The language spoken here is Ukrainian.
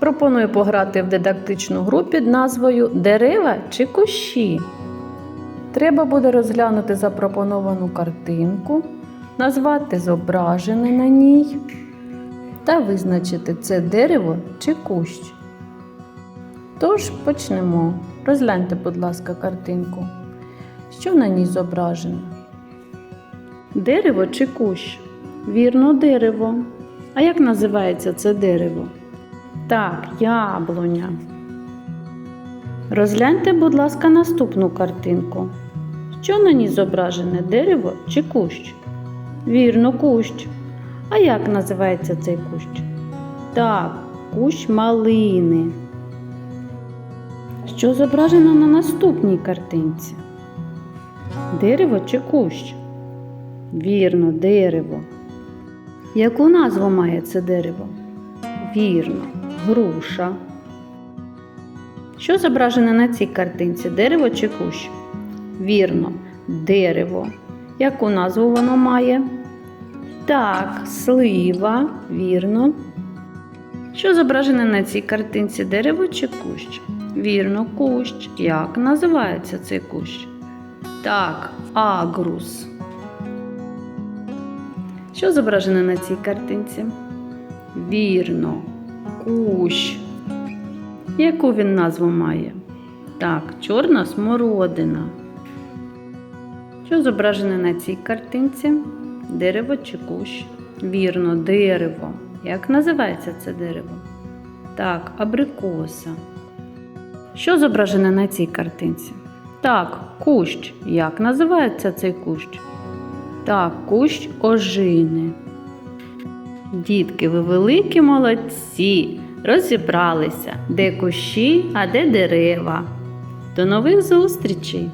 Пропоную пограти в дидактичну гру під назвою Дерева чи кущі. Треба буде розглянути запропоновану картинку, назвати зображене на ній та визначити це дерево чи кущ. Тож почнемо. Розгляньте, будь ласка, картинку. Що на ній зображено? Дерево чи кущ? Вірно, дерево. А як називається це дерево? Так, яблуня. Розгляньте, будь ласка, наступну картинку. Що на ній зображене дерево чи кущ? Вірно, кущ. А як називається цей кущ? Так, кущ малини. Що зображено на наступній картинці? Дерево чи кущ? Вірно, дерево. Яку назву має це дерево? Вірно, груша. Що зображено на цій картинці? Дерево чи кущ? Вірно, дерево. Яку назву воно має? Так, слива, вірно. Що зображено на цій картинці? Дерево чи кущ? Вірно, кущ. Як називається цей кущ? Так, агрус. Що зображено на цій картинці? Вірно, кущ. Яку він назву має? Так, чорна смородина. Що зображено на цій картинці? Дерево чи кущ? Вірно, дерево. Як називається це дерево? Так, абрикоса. Що зображено на цій картинці? Так, кущ. Як називається цей кущ? Так, кущ ожини. Дітки, ви великі молодці, розібралися, де кущі, а де дерева. До нових зустрічей!